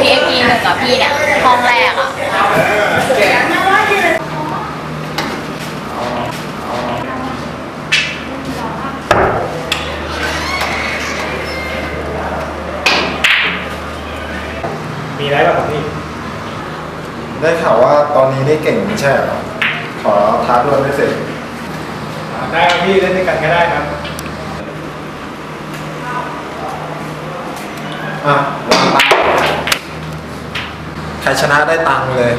VIP หนึ่งกับพี่เนี่ยห้องแรกอะมีอะไรบ้างครับพี่ ได้ข่าวว่าตอนนี้นี่เก่งไม่ใช่เหรอ ขอท้าดวลได้สิอ่าได้ครับพี่เล่นด้วยกันก็ได้ครับ อะวางตังค์ ใครชนะได้ตังค์เลย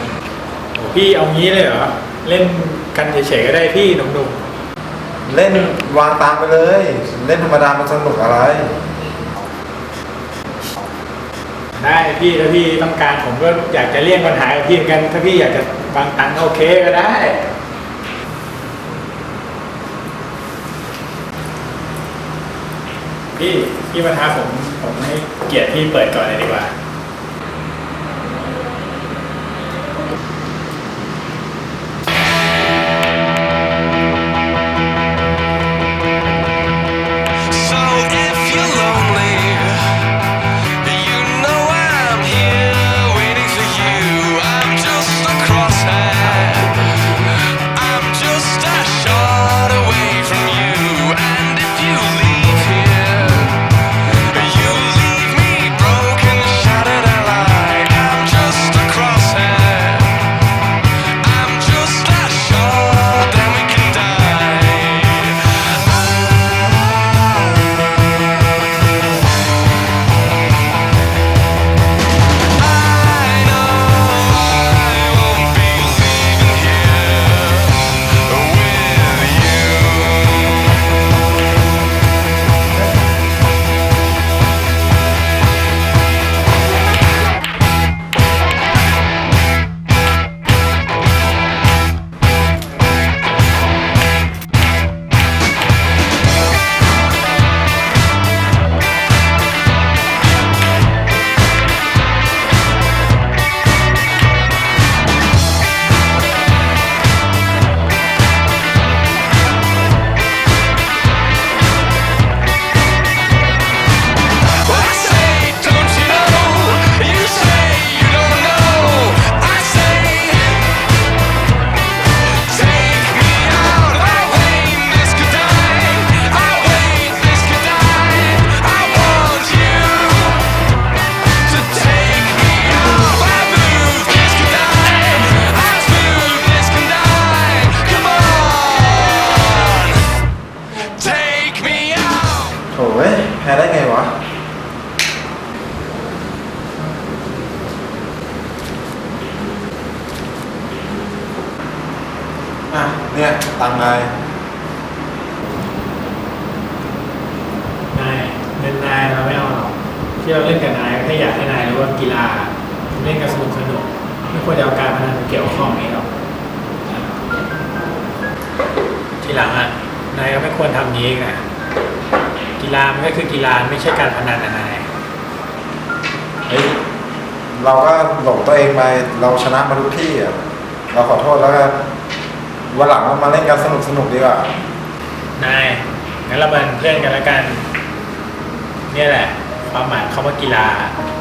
โอ้พี่เอางี้เลยเหรอ เล่นกันเฉยๆก็ได้พี่หนุ่มเล่นวางตังค์ไปเลย เล่นธรรมดามันสนุกอะไร ๆได้พี่ถ้าพี่ต้องการผมก็อยากจะเลี่ยงปัญหากับพี่เหมือนกันถ้าพี่อยากจะวางตังค์ก็โอเคก็ได้ พี่พี่มาท้าผมผมให้เกียรติพี่เปิดก่อนเลยดีกว่า ว้ยได้ไงวะ อะ เนี่ย ตังค์นายเล่นนายเราไม่เอาหรอก ที่เราเล่นกับนายก็แค่อยากให้นายรู้ว่ากีฬาเล่นกันสนุกสนุกไม่ควรจะเอาการพนันเกี่ยวข้องนี้หรอก ทีหลังอะ นายก็ไม่ควรทำนี้อีกนะ กีฬามันก็คือกีฬาไม่ใช่การพนันนะนายเฮ้ยเราก็หลงตัวเองไปเราชนะมาทุกที่อะเราขอโทษแล้วกันวันหลังเรามาเล่นกันสนุกสนุกๆดีกว่านายงั้นเราเป็นเพื่อนกันแล้วกัน เนี่ยแหละ ความหมายคำว่ากีฬาเ